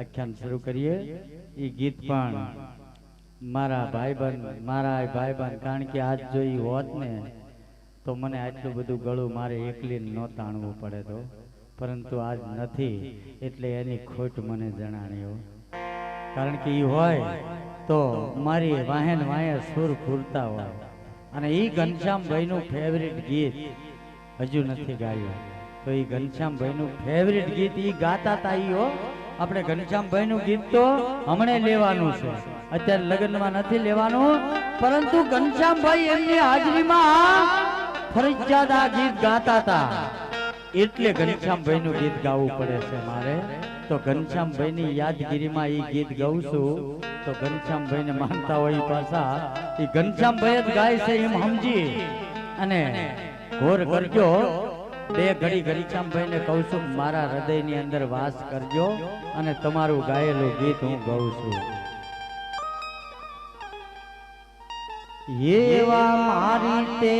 આખ્યાન શરૂ કરીએ. એ ગીત પણ મારા ભાઈબંધ મારા ભાઈબંધ, કારણ કે આજ જો એ હોત ને, તો મને આટલું બધું ગળું મારે એકલી ન તાણવું પડે તો. પરંતુ આજ નથી, એટલે એની ખોટ મને જણાણી કારણ કે એ હોય તો મારી વાહેન વાહે સુર ફૂરતા હોય. અને એ ઘનશ્યામભાઈનું ફેવરિટ ગીત હજુ નથી ગાયું. તો એ ઘનશ્યામભાઈનું ફેવરિટ ગીત એ ગાતા તા એ હો. આપણે ઘનશ્યામભાઈનું ગીત તો હમણે લેવાનું છે. અત્યારે લગ્નમાં નથી લેવાનું, પરંતુ ઘનશ્યામભાઈ એમની હાજરીમાં ફરજિયાત આ ગીત ગાતા હતા. એટલે ઘનશ્યામભાઈનું ગીત ગાવું પડે છે મારે. તો ઘનશ્યામભાઈની યાદગીરીમાં એ ગીત ગાઉં છું. તો ઘનશ્યામભાઈને માનતા હોય પાછા એ ઘનશ્યામભાઈ જ ગાય છે એમ સમજી અને ઘોર કરજો બે ઘડી ઘનશ્યામભાઈને કહું છું, મારા હૃદયની અંદર વાસ કરજો અને તમારું ગાયેલું ગીત હું ગાઉં છું. એવા મારી તે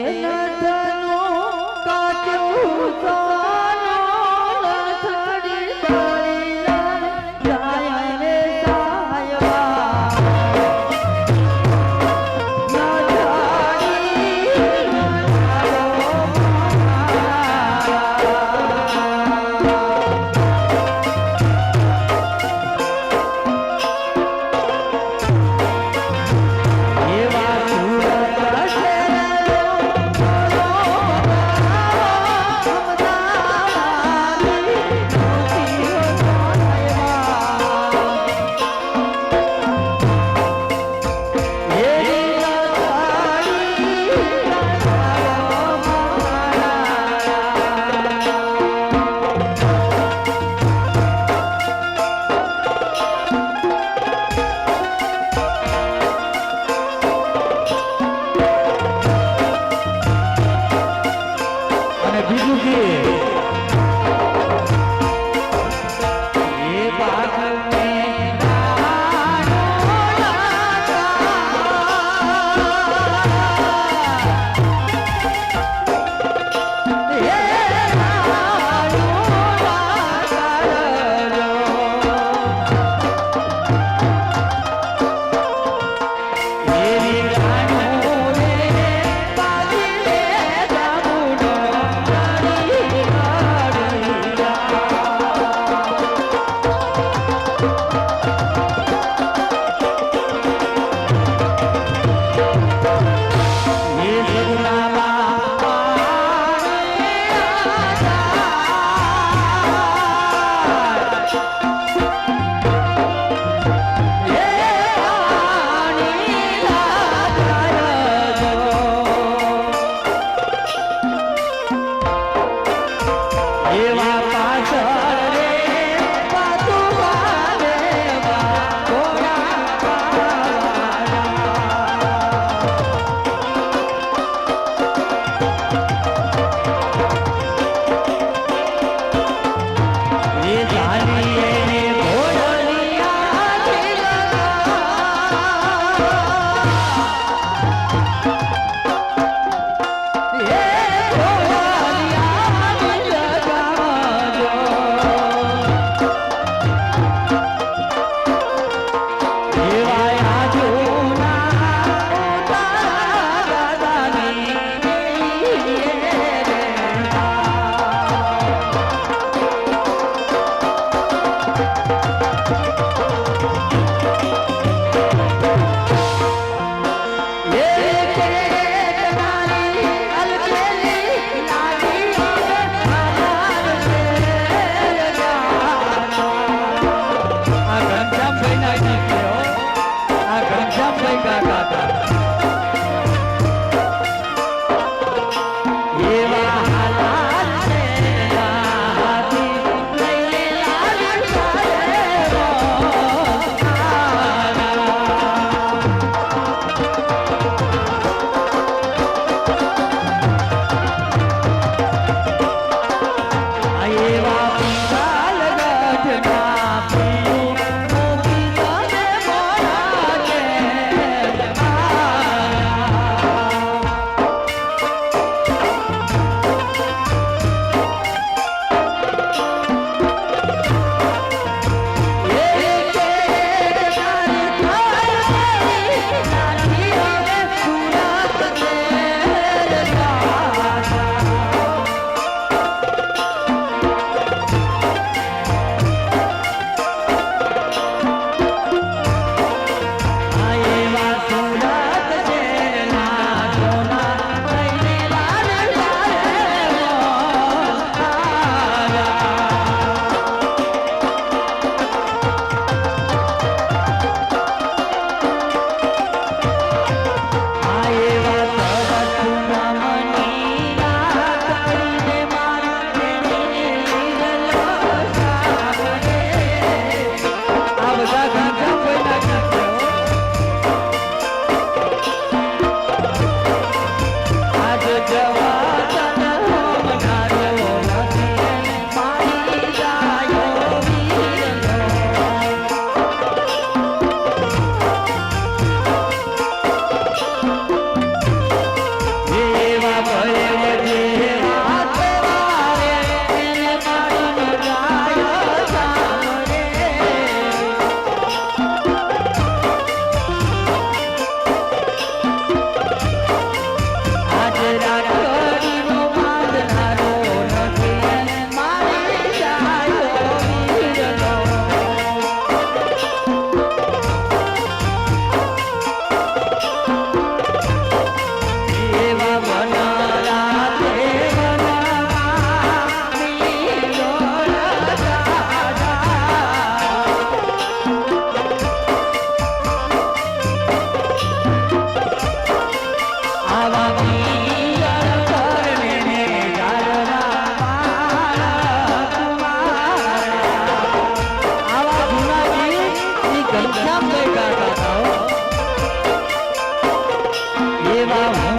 એવા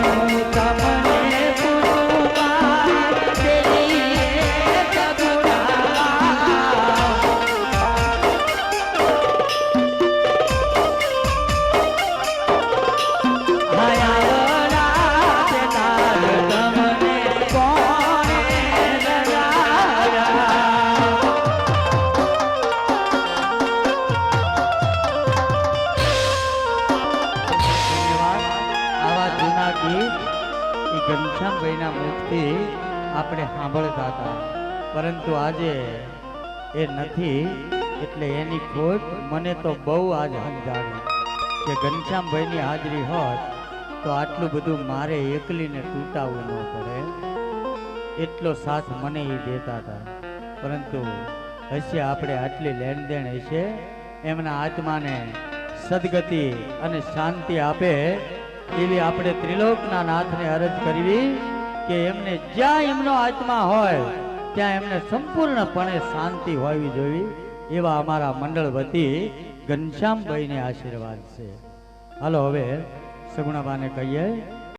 એ ઘનશ્યામભાઈના મુખથી આપણે સાંભળતા હતા. પરંતુ આજે એ નથી, એટલે એની ખોટ મને તો બહુ આજ સમજાણી કે ઘનશ્યામભાઈની હાજરી હોત તો આટલું બધું મારે એકલીને તૂટાવવું ન પડે. એટલો સાથ મને એ દેતા હતા. પરંતુ હશે આપણે આટલી લેણદેણ હશે, એમના આત્માને સદગતિ અને શાંતિ આપે એવી આપણે ત્રિલોકના નાથને અરજ કરવી કે એમને જ્યાં એમનો આત્મા હોય, ત્યાં એમને સંપૂર્ણપણે શાંતિ હોવી જોઈએ. એવા અમારા મંડળ વતી ઘનશ્યામભાઈને આશીર્વાદ છે. હાલો હવે સગુણાબાને કહીએ